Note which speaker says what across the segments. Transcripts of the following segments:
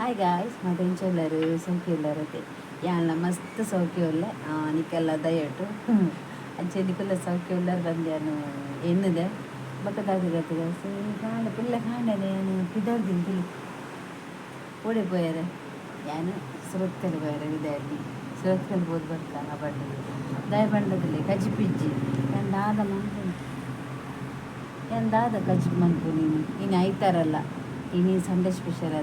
Speaker 1: Hi guys മകൻചോ ಎಲ್ಲರೂ ಸೌಖ್ಯ ಎಲ್ಲರತ್ತೆ ಯಾಣ ಮಸ್ತ್ ಸೌಖ್ಯ ಉಲ್ಲ ನಿಕ್ಕೆಲ್ಲ ದಯಟು ಅಂಚೆ ನಿಕ್ಕೆಲ್ಲ ಸೌಖ್ಯ ಉಲ್ಲರು ಬಂದ್ಯಾನು ಎನ್ನದೆ ಬಕ್ಕದಾಗತ್ತೆ ಗಾಯ್ಸ್ ಕಾಂಡ ಪಿಲ್ಲ ಕಾಂಡನೆ ನಾನು ಪಿದಾರ್ದಿನ ತಿಳಿ ಓಡಿ ಪೋಯಾರೆ ಯಾನು ಸುರತ್ತಲ್ಲಿ ಪೋಯಾರೆ ವಿದಾಯಲ್ಲಿ ಸುರತ್ತಲ್ಲಿ ಹೋದ್ ಬರ್ತಾನ ಬಂಡದ ದಯ ಬಂಡದಲ್ಲಿ ಕಜಿ ಪಿಜ್ಜಿ ಎಂದಾದ ಮನ್ಕೊಂಡು ಎಂದಾದ ಕಜಿ ಮನ್ಕು ನೀನು ನೀನು ಆಯ್ತಾರಲ್ಲ ಇನ್ನೀನು ಸಂಡೆ ಸ್ಪೆಷಲ್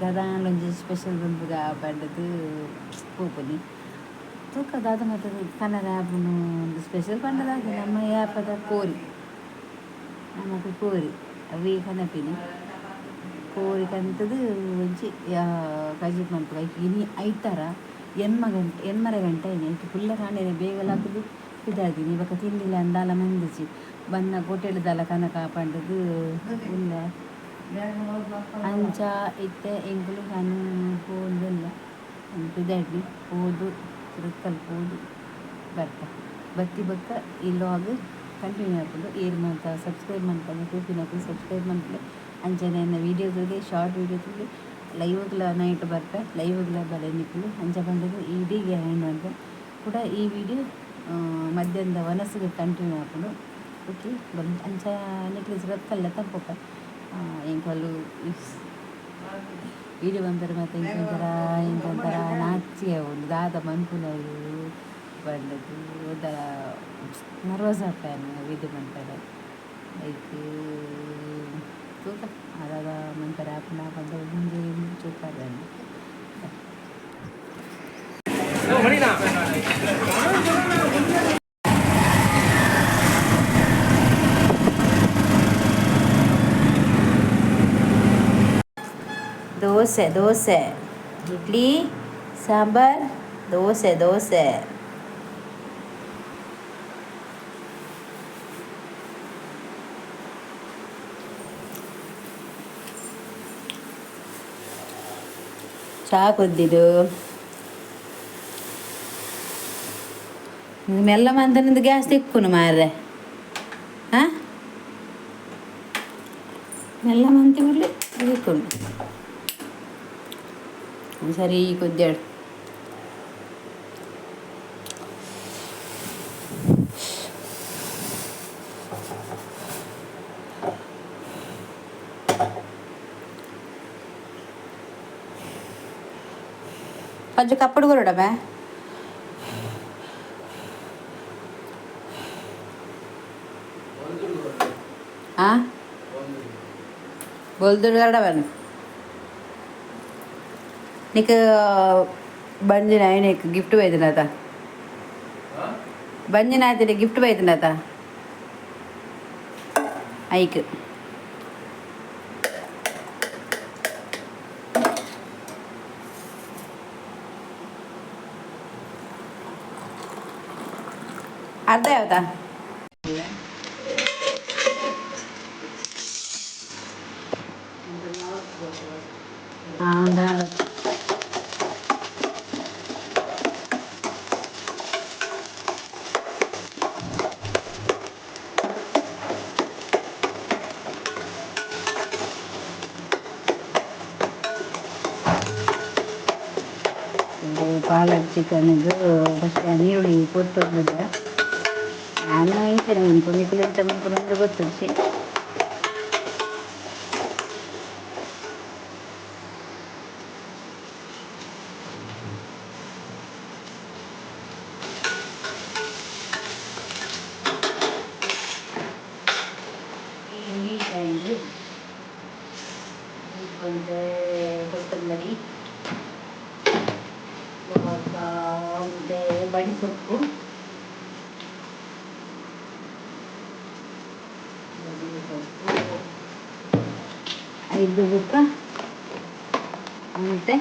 Speaker 1: ದಾದಾಂಡ್ಲ ಒಂಜಿ ಸ್ಪೆಷಲ್ ಬಂಪುಗ ಪಂಡದು ಪೋಪುನಿ ತೂಕ ದಾದ ಮತ್ತು ಕನ್ನಡ ಆ್ಯಪ್ನು ಒಂದು ಸ್ಪೆಷಲ್ ಪಂಡದಾಗಿ ನಮ್ಮ ಆ್ಯಪದ ಕೋರಿ ನಮ್ಮದು ಕೋರಿ ಅವಿ ಕನಪಿನಿ ಕೋರಿ ಕಂತದು ಒಂಜಿ ಕಜಿಪ್ ಮನ್ಪುಗ ಇನಿ ಐತಾರ ಎನ್ಮ ಗಂಟೆ ಎನ್ಮರ ಗಂಟೆ ಏನಿ ಐಕೆ ಪುಲ್ಲ ಕಾಣೇನೆ ಬೇಗಲಾಕುದು ಇದಾದಿನಿ ಇವಾಗ ತಿಂಡಿಲ್ಲ ಅಂದಾಲ ಮಂದಿಸಿ ಬನ್ನ ಕೋಟೆಡ್ದಲ್ಲ ಕನಕ ಪಂಡದು ಉಲ್ಲ ಅಂಚ ಇತ್ತೆ ಎಂಕುಲು ಕಣ್ಣು ಪೋಂದಿಲ್ಲ ಪಿದಾಡ್ಲಿ ಪೋದು ತಿರುಕಲ್ ಪೋದು ಬರ್ತ. ಬತ್ತಿ ಬಕ್ಕ ಈ ಲಾಗ್ ಕಂಟಿನ್ಯೂ ಆಗ್ಬೋದು. ಏರ್ ಮಾಡ್ತಾ ಸಬ್ಸ್ಕ್ರೈಬ್ ಮಾಡ್ಕೊಂಡು ಕೂಪಿನಕ್ಕೆ ಸಬ್ಸ್ಕ್ರೈಬ್ ಮಾಡ್ತಾರೆ ಅಂಚನೆ ವೀಡಿಯೋಗಳಿಗೆ ಶಾರ್ಟ್ ವೀಡಿಯೋದಲ್ಲಿ ಲೈವ್ಗಳ ನೈಟ್ ಬರ್ಪೆ ಲೈವ್ಗಳ ಬಲೆ ನಿಕ್ಕಲು ಅಂಚ ಬಂದದ್ದು ಇಡೀಗೆ ಹ್ಯಾಂಡ್ ಅಂತ. ಕೂಡ ಈ ವಿಡಿಯೋ ಮಧ್ಯಾಹ್ನದ ವನಸಿಗೆ ಕಂಟಿನ್ಯೂ ಹಾಕೊಂಡು ಓಕೆ ಬಂದು ಅಂಚ ನೆಕ್ಲೆಸ್ ರತ್ಕಲ್ಲ ತಂಪಪ್ಪ ఇంకొకళ్ళు వీడి పంపారు మాత ఇంకొంతరా ఇంకొంతరా నాచిగా ఉంది. దాదాపు అనుకున్నారు పండదు నర్వస్ ఆపాను వీధి పంపారు అయితే చూద్దాం. అలాగా మంత రాకుండా కొంత ముందు చూపారండి ಚೂಪಾದನ್ನು ದೋಸೆ ದೋಸೆ ಇಡ್ಲಿ ಸಾಂಬಾರ್ ದೋಸೆ ದೋಸೆ ಚಹಾ ಕುದ್ದಿದ್ದು ಮೆಲ್ಲ ಮಂತನಿಂದ ಗ್ಯಾಸ್ ತಿಕ್ಕುನು ಮಾರ್ರೆ ಹಾಂ ಮೆಲ್ಲ ಮಂತಿ ಬಿಡ್ಲಿ ತಿಕ್ಕುನು సరే కొద్దాడు కొంచెం కప్పుడు కూరడమే బొల్దుడు కరడమే నీకు ಬಂಜಿನ ಏನಕ್ಕೆ ಗಿಫ್ಟ್ ಬೈದಿನತ ಬಂಜಿನ ಆಯ್ತು ಗಿಫ್ಟ್ ಬೈದಿನತ ಐಕ್ ಅರ್ಧ ಯಾವ್ದಾ ಹಾಂ ಪಾಲಕ್ ಚಿಕನ್ದು ಫಸ್ಟ್ ನೀರುಳ್ಳಿ ಕೊತ್ತಂಬರಿ ನಾನು ಇಂಚನೆ ಉಂಟು ಮಿಕ್ಕಿಲು ಎಂತ ಉಂಟು ಅಂದ್ರೆ ಗೊತ್ತುಂಟು ಕೊತ್ತಂಬರಿ ಐದು ಬುಕ್ಕ ಮತ್ತೆ?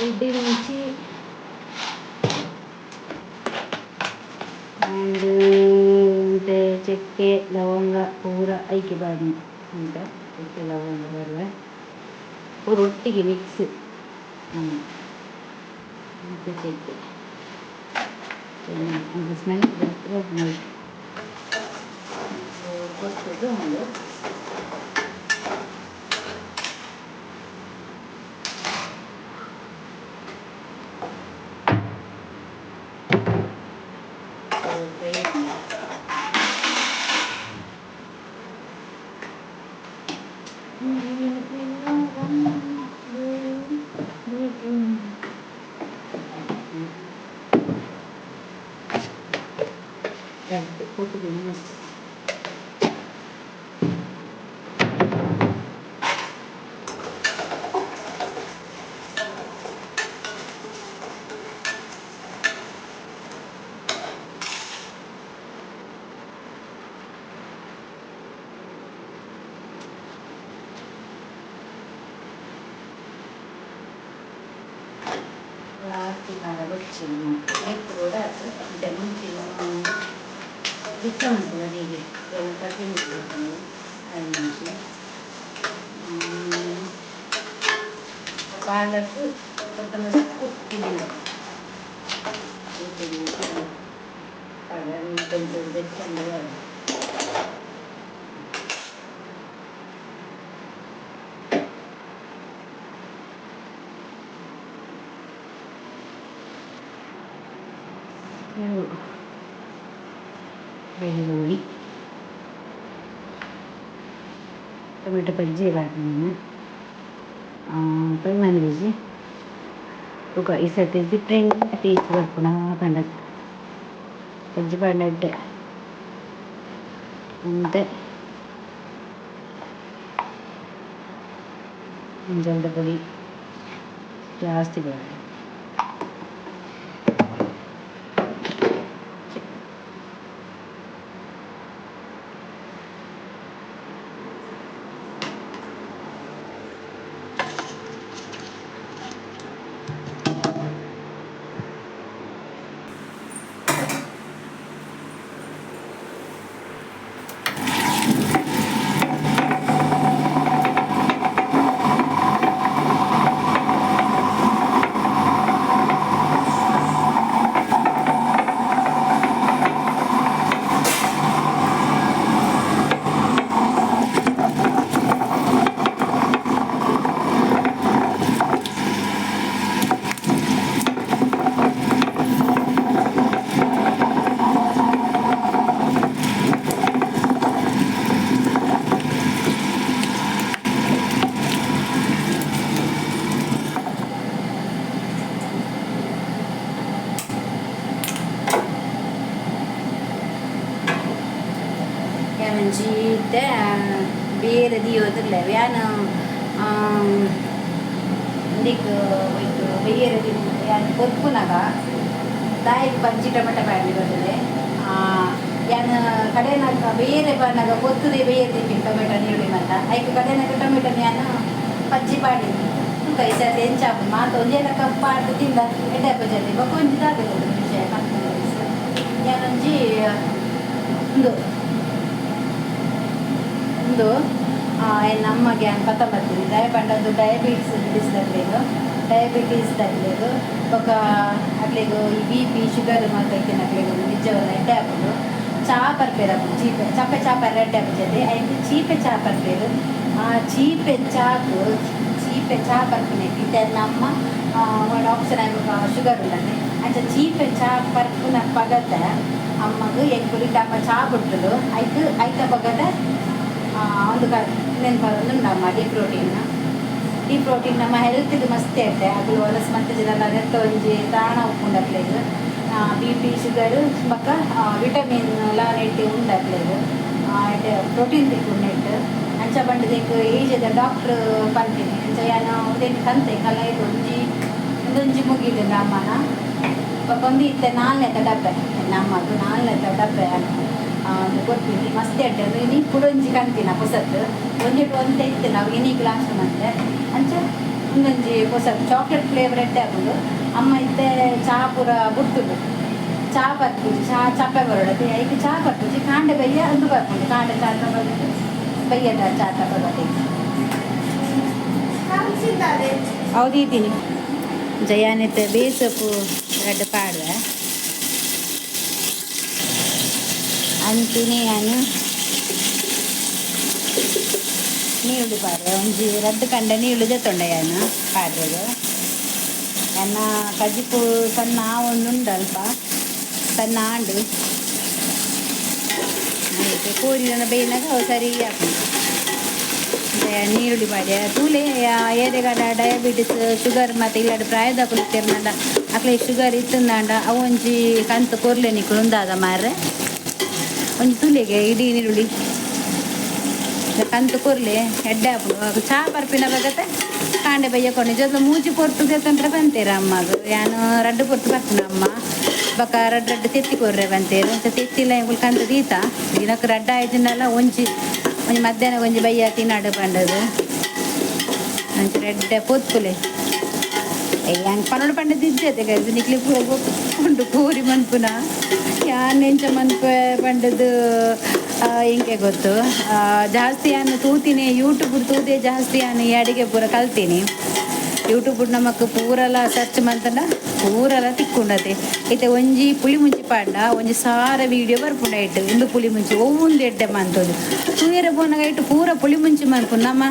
Speaker 1: రెడ్డి నుంచి అండ్ ಮತ್ತೆ ಚಕ್ಕೆ ಲವಂಗ ಪೂರ ಐಕೆ ಬಾಡಿ ಅಂತ ಚಕ್ಕೆ ಲವಂಗ ಬರುವ ಪೂರ ಒಟ್ಟಿಗೆ ಮಿಕ್ಸ್ ಮತ್ತೆ ಚಕ್ಕೆ ಇದು ಸ್ಮೆಲ್ ಬರ್ತದೆ ಕೊಟ್ಟದ್ದು ಒಂದು うい。わーってならどっちにも。డిస్కౌంట్ అది కటింగ్ అది నుంచి పాలకు కొంతమంది పుట్టింది కొంచెం తెచ్చండి ಬೆಳ್ಳುಳ್ಳಿ ಟೊಮೆಟೊ ಬಜ್ಜಿ ಹಾಕಿದ್ದೀನಿ ಪೈ ಮನೆಗೆ ఒక ఈ సతి డిఫరెంట్ టేస్ట్ పడుకున్నా పండగ బజ్జి పండగ అంతే ಜಲ್ದ ಪುಡಿ ಜಾಸ್ತಿ ಬೇಡ पैशात मा दोनशे ताका पाट दिला एका पयशात बा कोण दिता ते तुमचे या म्हणजे ಒಂದು ಒಂದು ನಮಗೆ ಅನ್ಪತ ಬರ್ತೀವಿ ದಯಪಂಡದ್ದು ಡಯಾಬಿಟಿಸ್ ಹಿಡಿಸ್ತಿರ್ಬೇಕು ಡಯಾಬಿಟೀಸ್ ತರలేదు ఒక అట్లేదు ఈ బీపీ షుగర్ మాత్రకి నట్లేదు నిజం అంటే అప్పుడు చేపల పేరు అప్పుడు చీప చప్ప చేప రెడ్డి అప్పుడు అయితే చీప చేపల పేరు ఆ చీప చాకు ಚೀಪೆ ಚಹಾ ಬರ್ಪುನೆ ಇತ್ತೆ ನಮ್ಮ ಒಂದು ಆಪ್ಷನ್ ಆಗ ಶುಗರ್ ಉಳ್ಳನೆ ಅಂಚ ಚೀಪೆ ಚಹಾ ಬರ್ಪುನ ಪಗದ ಅಮ್ಮಗು ಎಂಕುಲಿ ಡಬ್ಬ ಚಹಾ ಬಿಟ್ಟರು ಐದು ಐತ ಪಗದ ಒಂದು ನೆನಪರೊಂದು ನಮ್ಮ ಡಿ ಪ್ರೋಟೀನ್ನ ಡಿ ಪ್ರೋಟೀನ್ ನಮ್ಮ ಹೆಲ್ತಿಗೆ ಮಸ್ತ್ ಇರುತ್ತೆ. ಅದು ಹೊಲಸು ಮತ್ತೆ ಜನರ ನೆತ್ತ ಒಂಜಿ ದಾಣ ಉಪ್ಪುಂಡಕ್ಲೇದು ಬಿ ಪಿ ಶುಗರು ಪಕ್ಕ ವಿಟಮಿನ್ ಲಾ ನೆಟ್ಟು ಉಂಡಕ್ಲೇದು ಪ್ರೋಟೀನ್ ತಿಕ್ಕು ನೆಟ್ಟು ಅಂಚ ಬಂಡದಕ್ಕೆ ಏಜದ ಡಾಕ್ಟರ್ ಬಂದಿನಿ. ಅಂಚ ಯಾನು ಉದೇನು ಕಂತೆ ಕಲ ಇದು ಒಂಜಿ ಒಂದೊಂಜಿ ಮುಗಿದು ನಮ್ಮನ. ಒಂದು ಇತ್ತೆ ನಾಲ್ನೆತ ಡಬ್ಬೆ ನಮ್ಮದು ನಾಲ್ನೆತ ಡಬ್ಬೆ ಕೊಡ್ತೀನಿ ಮಸ್ತ್ ಅಡ್ಡೆ ನೀ ಪುಡೊಂಜಿ ಕಂತಿನ ಹೊಸತ್ತು. ಒಂಜೆಟ್ಟು ಒಂತೆ ಇತ್ತು ನಾವು ಇನಿ ಗ್ಲಾಸ್ ಮತ್ತೆ ಅಂಚ ಒಂದೊಂಜಿ ಹೊಸ ಚಾಕ್ಲೇಟ್ ಫ್ಲೇವರ್ ಎಡ್ಡೆ ಹಾಕೊಂಡು ಅಮ್ಮ ಇತ್ತೆ ಚಾ ಪೂರ ಬುಡ್ತುಡು ಚಾ ಬರ್ಪುಜಿ ಚಾ ಚಪ್ಪೆ ಬರೋಡತ್ತೆ ಐದು ಚಾ ಬರ್ಪುಜಿ ಕಾಂಡೆ ಬೈಯ್ಯ ಅಂದು ಬರ್ಪುಂಡು ಕಾಂಡೆ ಚಾ ತಗೊಂಡು ಬಯ್ಯದ ಚಾ ತಗೊಂಡು ಹೌದು ಇದ್ದೀನಿ ಜಯಾನಿತ ಬೇಸಪ್ಪು ಎರಡು ಪಾಡುವೆ ಅಂತೀನಿ ನಾನು ನೀರುಳ್ಳಿ ಪಾಡ್ರೆ ಒಂಜಿ ರದ್ದು ಕಂಡ ನೀರುಳ್ಳಿ ಜತ್ತೊಂಡೆಯನು ಪಾಡ್ರೆದು ನನ್ನ ಕಜಿಪು ಸಣ್ಣ ಒಂದು ಉಂಡು ಅಲ್ಪ ಸಣ್ಣ ಆಂಡು ಅದಕ್ಕೆ ಕೋರಿನ ಬೇಯಿನಾಗ ಅವು ಸರಿ ಹಾಕೊಂಡು ನೀರುಳ್ಳಿ ಮಾಡಿ ತೂಲೆ ಏರೆಗಾಲ ಡಯಾಬಿಟಿಸ್ ಶುಗರ್ ಮತ್ತು ಇಲ್ಲಾಡ ಪ್ರಾಯದ ಕುಳಿತಿರ್ನಾಂಡ ಅಕ್ಲೆ ಶುಗರ್ ಇತ್ತಂದಾಂಡ ಅವೊಂಜಿ ಕಂತು ಕೊರ್ಲೆ ನಿಕ್ಕಳು ಉಂದಾದ ಮಾರ್ರೆ. ಒಂಜಿ ತೂಲೆಗೆ ಇಡೀ ನೀರುಳ್ಳಿ. ಕಂತು ಕೊರ್ಲೆ ಎಡ್ಡೆ ಚಾ ಬರ್ಪಿನ ಬಗತ್ತೆ ಕಾಂಡೆ ಬಯ್ಯಕೊಂಡು ಜೊತ ಮೂಜಿ ಪೊರ್ತು ತಂತ್ರ ಬಂತೇರ ಅಮ್ಮಗ. ಯಾನು ರಡ್ಡು ಪೊರ್ತು ಬರ್ತೀನಿ ಅಮ್ಮ. ಬಕ ರಡ್ಡು ರಡ್ಡು ತೆತ್ತಿ ಕೊರ್ರೆ ಬಂತೇರು. ತೆತ್ತಿಲ್ಲ ಇವ್ಳು ಕಂತ ದೀತ. ದಿನಕ್ಕೆ ರಡ್ಡ ಆಯ್ತಿನಲ್ಲ ಒಂಜಿ ಒಂಜಿ ಮಧ್ಯಾಹ್ನ ಒಂಜಿ ಬಯ್ಯ ತಿನ್ನಾಡು ಪಂಡದು ಅಂಚ ರೆಡ್ಡೆ ಪೊತ್ಕುಲೆ ಹೆಂಗೆ ಪನ್ನೊಡು ಪಂಡದ ಇಜ್ಜತೆ ಗೈದು ನಿಕ್ಲಿ ಉಂಡು ಪೂರಿ ಮನ್ಪುನ. ಯಾನ್ ಎಂಚ ಮನ್ಪ ಪಂಡದು ಹಿಂಗೆ ಗೊತ್ತು? ಜಾಸ್ತಿ ನಾನು ತೂತೀನಿ ಯೂಟ್ಯೂಬ್ ತೂತೆ ಜಾಸ್ತಿ ನಾನು ಈ ಅಡಿಗೆ ಪೂರ ಕಲ್ತೀನಿ. ಯೂಟ್ಯೂಬ್ ನಮಕ್ ಪೂರಲ ಸರ್ಚ್ ಮಂತಂಡ ಪೂರಲ ತಿಕ್ಕುಂಡತೆ. ಐತೆ ಒಂಜಿ ಪುಳಿ ಮುಂಚಿ ಪಾಂಡ ಒಂಜಿ ಸಾರ ವಿಡಿಯೋ ಬರ್ಪುಂಡ ಇಟ್ಟು ಇಂದು ಪುಳಿ ಮುಂಚಿ ಒವ್ವೊಂದು ಎಡ್ಡೆ ಮಂತೋದು. ತೂಯರ ಬೋನಾಗ ಇಟ್ಟು ಪೂರ ಪುಳಿ ಮುಂಚಿ ಮನ್ಪು ನಮ್ಮ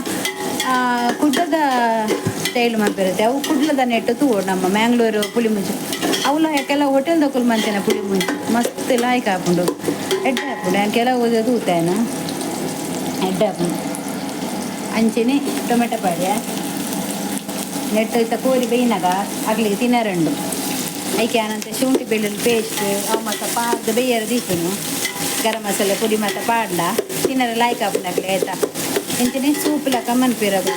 Speaker 1: ಕುಡ್ಲದ ಸ್ಟೈಲ್ ಮನ್ಪಿರುತ್ತೆ ಅವು ಕುಡ್ಲದ ನೆಟ್ಟು ತೂ ನಮ್ಮ ಮ್ಯಾಂಗ್ಳೂರು ಪುಳಿ ಮುಂಚಿ ಅವಲ ಯಾಕೆಲ್ಲ ಹೋಟೆಲ್ ದಕ್ಕಲ್ ಮಂತೇನ ಪುಳಿ ಮುಂಚಿ ಮಸ್ತ್ ಲಾಯ್ಕ್ ಹಾಕೊಂಡು ಎಡ್ಡೆ ಹಾಕೊಂಡು ಕೆಲ ಓದೋದು ಊತಾಯನ ಎಡ್ಡೆ ಹಾಕೊಂಡು ಅಂಚೆನೆ ಟೊಮೆಟೊ ಪಾಡ್ಯ? ನೆಟ್ಟು ಇತ್ತ ಕೋರಿ ಬೇಯಿನಾಗ ಆಗಲಿ ತಿನ್ನರಂಡು ಐಕೆ ಆನಂತರ ಶುಂಠಿ ಬೆಳ್ಳುಳ್ಳಿ ಪೇಸ್ಟ್ ಅವು ಮತ್ತ ಪಾಡ್ದು ಬೇಯರ ದೀಪನು ಗರಂ ಮಸಾಲೆ ಪುಡಿ ಮತ್ತ ಪಾಡ್ಲ. ತಿನ್ನರ ಲಾಯ್ಕ ಹಾಕೊಂಡಾಗ್ಲಿ ಆಯ್ತಾ? ಎಂತಿನಿ ಸೂಪ್ ಲಕ ಮನ್ಪಿರೋದು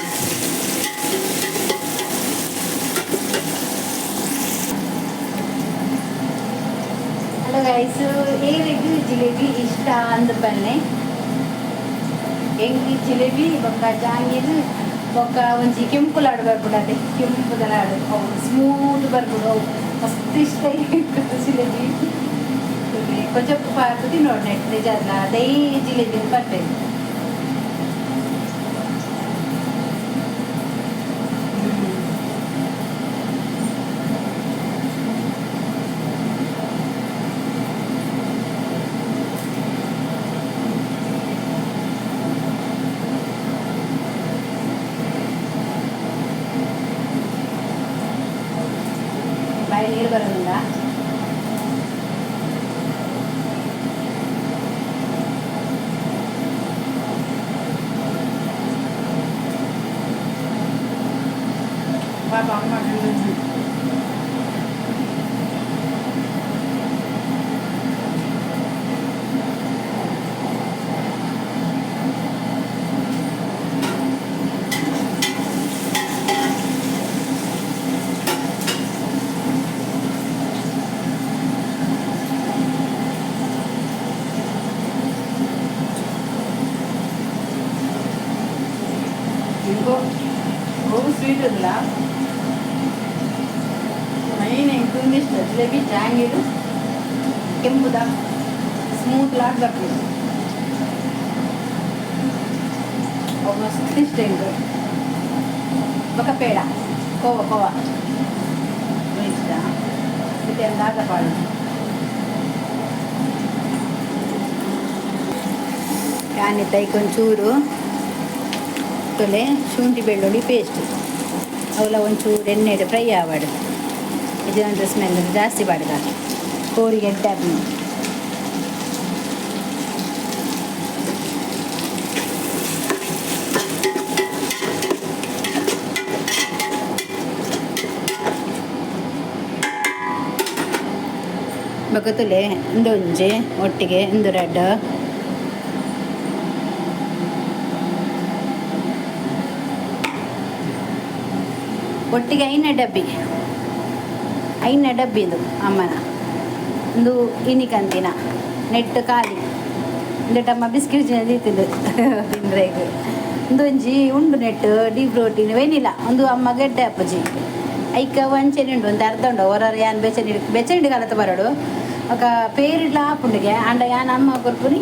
Speaker 1: ಹಲೋ ಗೈಸ್ ಏರಿಗೂ ಜಿಲೇಬಿ ಇಷ್ಟ ಅಂದ ಬನ್ನಿ. ಹೆಂಗಿ ಜಿಲೇಬಿ, ಬೊಕ್ಕ ಜಾಂಗೀರು ಬೊಕ್ಕ ಒಂಜಿ ಕೆಂಪುಲಾಡು ಬರ್ಬಿಡದೆ ಕೆಂಪುದಲಾಡು ಅವು ಸ್ಮೂತ್ ಬರ್ಬಿಡು ಅವು ಮಸ್ತ್ ಇಷ್ಟ ಇರ್ತದೆ ಜಿಲೇಬಿ ಕೊಂಚ ಪಾರ್ದು ನೋಡಿ ನಿಜ ಅಲ್ಲ ಅದೇ ಜಿಲೇಬಿ ಬರ್ತೇನೆ ಕೆಂಪುದ ಸ್ಮೂತ್ ಲಾಡ್ ಬರ್ತದೆ ಅವು ಮಸ್ತ್ ಇಷ್ಟ ಇಂದು ಬೊಕ್ಕ ಪೇಡ ಕೋವ ಕೋವ ಅದು ಇಷ್ಟ ಮತ್ತೆ ಅಂದಾಗ ಪಾಡು ಕಾಣಿತ ಒಂಚೂರು ತೊಲೆ ಶುಂಠಿ ಬೆಳ್ಳುಳ್ಳಿ ಪೇಸ್ಟ್ ಅವಲ ಒಂಚೂರು ಎಣ್ಣೆಡು ಫ್ರೈ ಆವಾಡು ಇದೊಂದು ಸ್ಮೆಲ್ ಜಾಸ್ತಿ ಬಾಡಿದ ಕೋರಿ ಎಡ್ಡೆ ಹಾಕ್ನು ಬಕತುಲೆ ಒಂದು ಒಂಜಿ ಒಟ್ಟಿಗೆ ಒಂದು ರೆಡ್ ಒಟ್ಟಿಗೆ ಐನೇ ಡಬ್ಬಿ ಐನೇ ಡಬ್ಬಿ ಇದು ಅಮ್ಮನ ಒಂದು ಇನಿಕಂದಿನ ನೆಟ್ ಖಾಲಿ. ಇಲ್ಲ ಅಮ್ಮ ಬಿಸ್ಕಿಟ್ ಜನ ತಿಂದು ಒಂದು ಒಂದೊಂಜಿ ಉಂಡು ನೆಟ್ ಡೀಪ್ ರೋಟೀನ್ ಏನಿಲ್ಲ. ಒಂದು ಅಮ್ಮ ಗೆಡ್ಡೆ ಅಪ್ಪಜಿ ಐಕ ವಂಚನೆ ಉಂಡು, ಒಂದು ಅರ್ಧ ಉಂಡು. ಓರರ್ ಯಾನ್ ಬೆಚ್ಚನಿ ಬೆಚ್ಚನಿಡ್ ಕಲತ ಬರಡು. ಅಕ್ಕ ಪೇರಿಡ್ಲ ಹಾಕೊಂಡಿಗೆ ಅಂಡ ಯಾನ್ ಅಮ್ಮ ಕೊರ್ಪುನಿ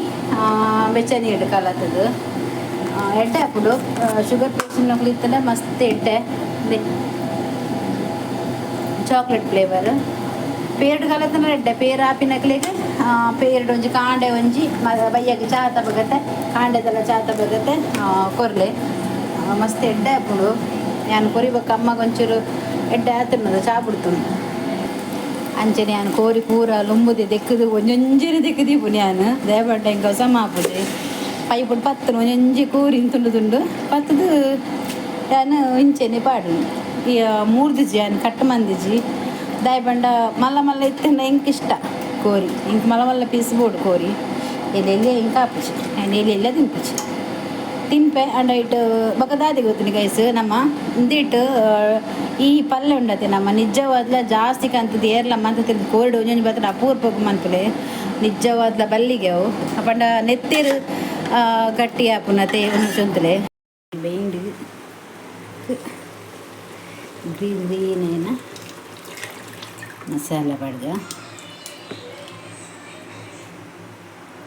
Speaker 1: ಬೆಚ್ಚನಿ ಇಡ್ ಕಾಲತ್ತದು ಎಡ್ಡೆ ಹಾಕ್ಬಿಡು ಶುಗರ್ ಪೇಷನ್ ಮಕ್ಕಳು ಇತ್ತಲ್ಲ ಮಸ್ತ್ ಎಡ್ಡೆ. ಚಾಕ್ಲೇಟ್ ಫ್ಲೇವರ್ ಪೇರ್ಡ್ ಕಲತನ ಎಡ್ಡೆ ಪೇರ್ ಆಪಿನಕ್ಲೆಗ್ ಪೇರ್ಡ್ ಒಂಜಿ ಕಾಂಡೆ ಒಂಜಿ ಬಯ್ಯಗೆ ಚಾತ ಬಗತ್ತೆ ಕಾಂಡೆದೆಲ್ಲ ಚಾತ ಬಗತ್ತೆ ಕೊರ್ಲೆ. ಮಸ್ತ್ ಎಡ್ಡೆ ಹಾಕೊಂಡು ನಾನು ಕೊರಿಬೇಕು ಅಮ್ಮಗ ಒಂಚೂರು ಎಡ್ಡೆ ಆತನದು ಚಾ ಬಿಡ್ತು ಅಂಚನೆ ನಾನು ಕೋರಿ ಪೂರ ಲೊಂಬುದೆ ದೆಕ್ಕದು ಒಂಜೊಂಜಿನ ದೆಕ್ಕದಿ ನಾನು ದೇವಡ್ಡ ಹಿಂಗೆ ಸಮ ಮಾಪುದೆ ಪೈಪುಡು ಪತ್ತು ಒಂಜೊಂಜಿ ಕೂರಿ ತುಂಡು ಪತ್ತದು ನಾನು ಇಂಚೆನೆ ಪಾಡು ಈ ಮೂರು ದಿಜಿ ನಾನು ಕಟ್ಟು ಮಂದಿಜಿ ದಾಯ್ ಬಂಡ ಮಲ್ಲ ಮಲ್ಲ ಇತ್ತಂಡ ಇಂಕ್ ಇಷ್ಟ. ಕೋರಿ, ಇಂಕ್ ಮಲ್ಲ ಮಲ್ಲ ಪೀಸ್ ಬೋಡು ಕೋರಿ. ಎಲ್ಲೆಲ್ಲಿ ಇಂಕ ಹಾಪಿಸಿ ನಾನು ಎಲ್ಲ ತಿನ್ಪಿಸಿ ತಿನ್ಪೆ ಅಂಡ್ ಇಟ್ಟು ಬಕದಾದಿ ಗೊತ್ತಿನಿ ಗೈಸ್ ನಮ್ಮ ಇಂದಿಟ್ಟು ಈ ಪಲ್ಯ ಉಂಡತೆ ನಮ್ಮ ನಿಜವಾದ್ಲ ಜಾಸ್ತಿ ಕಂತದ್ದು ಏರ್ಲಮ್ಮ ಅಂತ ತಿಂದು ಕೋರ್ಡು ಒಂಜೊಂಜಿ ಬತ್ತ ಅಪೂರ್ವಕ್ಕೆ ಮನ್ಪಲೆ ನಿಜವಾದ್ಲ ಬಲ್ಲಿಗೆ ಅವು. ಅಪಂಡ ನೆತ್ತಿರು ಗಟ್ಟಿ ಆಪುನತೆ ಚೊಂತಲೆ ಬೇಂಡಿ ಗ್ರೀನ್ మసాలాపడగా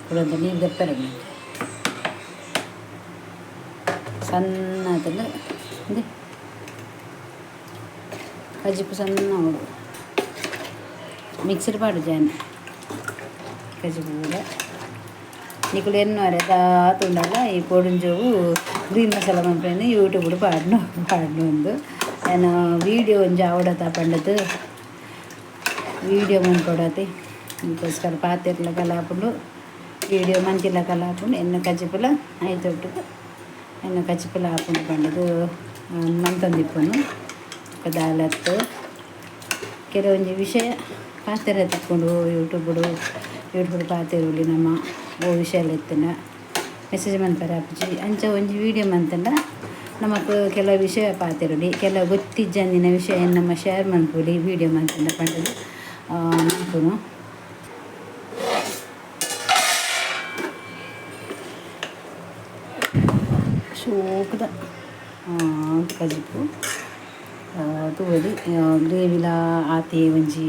Speaker 1: ఇప్పుడు అంత నీరు తెప్పారండి సన్నతలు ఇది కజిపు సన్న మిక్సీ పాడు జాన్ కజిపు కూడా నీకు ఎన్నో తాత ఉండాల ఈ పొడింజవు ಗ್ರೀನ್ ಮಸಾಲ ಮಂಪ್ರೇನು ಯೂಟ್ಯೂಬ್ ಪಾಡ್ನು ಪಾಡ್ನು ಒಂದು ನಾನು ವೀಡಿಯೋ ಒಂದು ಆವಡತ ಪಂಡದು ವೀಡಿಯೋ ಮನ್ಕೊಡತಿ ಇದಕ್ಕೋಸ್ಕರ ಪಾತ್ರೆಲ ಕಲಾಪುಂಡು వీడియో మంచిలా కలాపుండు ఎన్న కచ్చిపుల ఐతొట్టుకు ఎన్న కచ్చిపుల ఆపుండు పండుగ ಮಂತಂದು ತಿಪ್ಪನು ದಾಲತ್ತು ಕೆಲವೊಂದು ವಿಷಯ ಪಾತ್ರೆ ತಿಕ್ಕೊಂಡು ಯೂಟ್ಯೂಬ್ಡು ಯೂಟ್ಯೂಬ್ ಪಾತಿರುಲಿ ನಮ್ಮ ಓ ವಿಷಯ ಎತ್ತಿನ ಮೆಸೇಜ್ ಮಂತಾರೆ ಅಪ್ಪಜಿ ಅಂಚ ಒಂಜಿ ವೀಡಿಯೋ ಮಂತಂಡ ನಮಕ್ ಕೆಲವು ವಿಷಯ ಪಾತಿರುಲಿ ಕೆಲವು ಗೊತ್ತಿಜ್ಜಂದಿನ ವಿಷಯ ನಮ್ಮ ಶೇರ್ ಮನ್ಪುಲಿ ವೀಡಿಯೋ ಮಂತಂಡ ಪಂಡದು ಮನ್ಪುನು ಶೋಕದ ಕಜಿಪು ತೂವಡಿ ಗ್ರೇವಿಲ ಆತೆ ಒಂಜಿ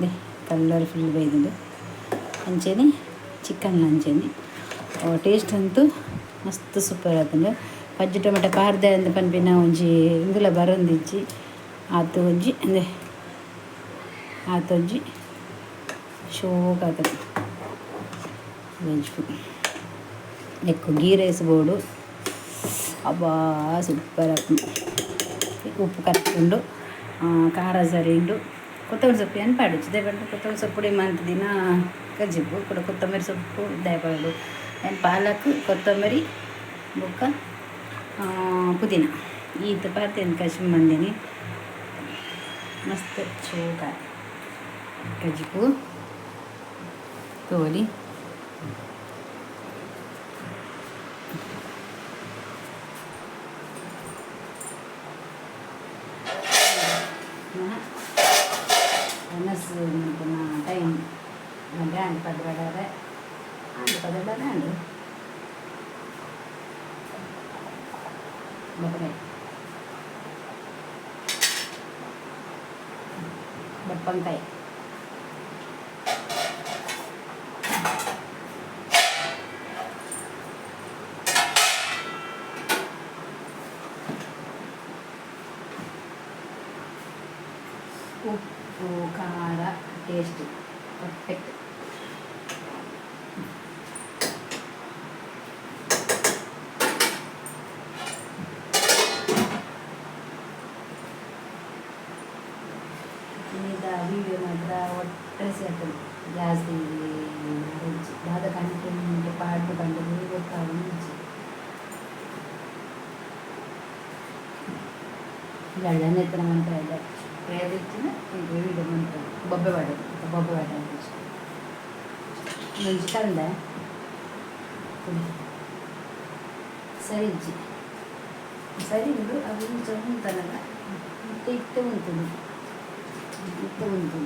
Speaker 1: ದೆ ಕಲರ್ಫುಲ್ ಬೈದುಂಡು ಅಂಚೆನೆ ಚಿಕನ್ ಅಂಚೆನೆ ಟೇಸ್ಟ್ ಅಂತೂ ಮಸ್ತ್ ಸೂಪರ್ ಆತುಂಡು ಪಜ್ಜಿ ಟೊಮೆಟೊ ಪಾರ್ದೆ ಅಂದ್ ಪನ್ಪಿನ ಒಂಜಿ ಇಂದುಲ ಬರೊಂದಿಜ್ಜಿ ಆತು ಒಂಜಿ ಅಂದೆ ಆತೊಂಜಿ ಶೋಕ್ ಆತದೆ ವೆಜ್ ఎక్కువ గీ రైస్ బోడు అబ్బా సూపర్ ఉప్పు కరెక్ట్ ఉండు ఆ, ಖಾರ ಸರಿ ಉಂಡು ಕೊತ್ತಂಬರಿ ಸೊಪ್ಪು ಏನು ಪಾಡುಚ್ಚು ದೇವಂಡು ಕೊತ್ತಂಬರಿ ಸೊಪ್ಪು ಮಂತ್ ದಿನ ಕಜ್ಜಿಪ್ಪು ಕೂಡ ಕೊತ್ತಂಬರಿ ಸೊಪ್ಪು ದಯಪಾಡು ಏನು ಪಾಲಕ್ ಕೊತ್ತಂಬರಿ ಬೊಕ್ಕ ಆ, ಪುದೀನ ಈತ ಪಾರ್ತೇನೆ ಕಶ್ಮಿ ಮಂದಿನಿ ಮಸ್ತ್ ಚೋಕ Egypul. Tu wali. Panas mana time mana anda pada pada ada anda pada pada ada. Bapak ni. Bapak. వెళ్ళని ఇతను ఉంటాయి ప్రేరేచిన వీడు ఉంటాడు బొబ్బవాడు బొబ్బవాడు నంచుతుందా ಸರಿ ಇಜ್ಜಿ ಸರಿ ಇದು ಅದನ್ನು ಸ್ವಲ್ಪ ಉಂಟಲ್ಲ ಮತ್ತೆ ಇಟ್ಟು ಉಂಟು ಇಟ್ಟು ಉಂಟು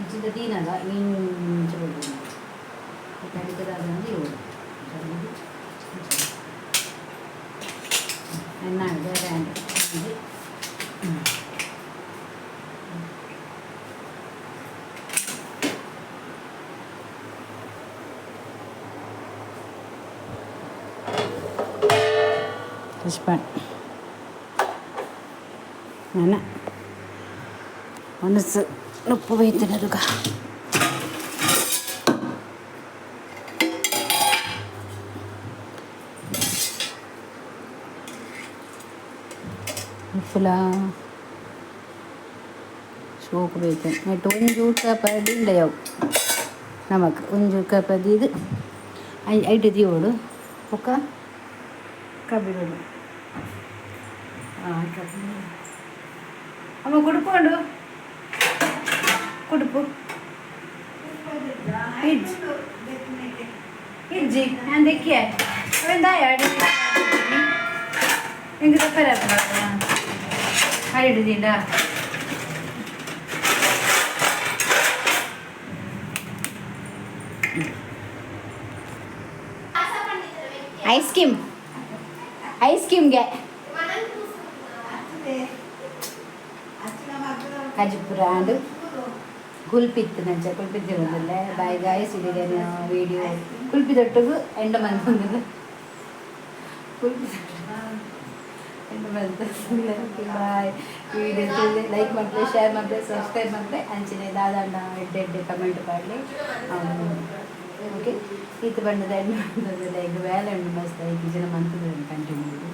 Speaker 1: ಇಜ್ಜಿದ ತೀನಲ್ಲ ಇಂಚ ಹೋಗಿ ಕಡಿತದಾದ್ರೆ ಏಳು ಚೆನ್ನಾಗಿ ಎಣ್ಣೆ ಬೇರೆ ಅಂದ್ರೆ வைப்பேன் నేను మనసు నొప్పి పోయితున్నదిగా ఉప్పులా சோப்பு வைத்தேன் நேற்று கொஞ்சூக்க பதி இல்லையோ? நமக்கு கொஞ்சூக்க பதி இது. ஐட்டு தீவோடு ஒக்க கபடி അമ്മ കുടുപ്പ് കണ്ടു? കുടുപ്പ്. ഇജ്ജി ഞാൻ തെക്കിയേ എന്തായാ ഐസ്ക്രീം ഐസ്ക്രീം കേ ಐಸ್ ಕ್ರೀಮ್ಗೆ ಕಜಪುರ ಆಂಡ್ ಕುಲ್ಪಿತ್ತು ನಂಚ ಕುಲ್ಪಿತ್ತಿರೋದಿಲ್ಲ ಬಾಯ್ ಗಾಯಸ್ ಇಡಿಗೆ ವಿಡಿಯೋ ಕುಲ್ಪಿದೊಟ್ಟಿಗೂ ಎಂಡ ಮಂದಿ ಬಂದಿದ್ದು ಕುಲ್ಪಿ ಎಂಡ ಮಂದಿ ಬಾಯ್ ವಿಡಿಯೋ ಲೈಕ್ ಮಾಡ್ತಾರೆ ಶೇರ್ ಮಾಡ್ತಾರೆ ಸಬ್ಸ್ಕ್ರೈಬ್ ಮಾಡ್ತಾರೆ ಅಂಚಿನ ದಾದಾಂಡ ಎಡ್ಡೆ ಎಡ್ಡೆ ಕಮೆಂಟ್ ಮಾಡಲಿ ಓಕೆ ಈತ ಬಣ್ಣದ ಎಣ್ಣೆ ಬಂದದಿಲ್ಲ ಈಗ ಬೇಲೆ ಎಣ್ಣೆ ಮಸ್ತ್ ಐದು ಜನ ಮಂತದ ಕಂಟಿನ್ಯೂ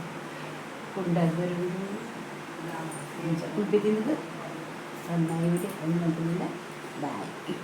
Speaker 1: ಕುಂಡದ್ದು കുളിപ്പിക്കുന്നത് നന്നായി ഒന്നും ഇല്ല ബാക്കി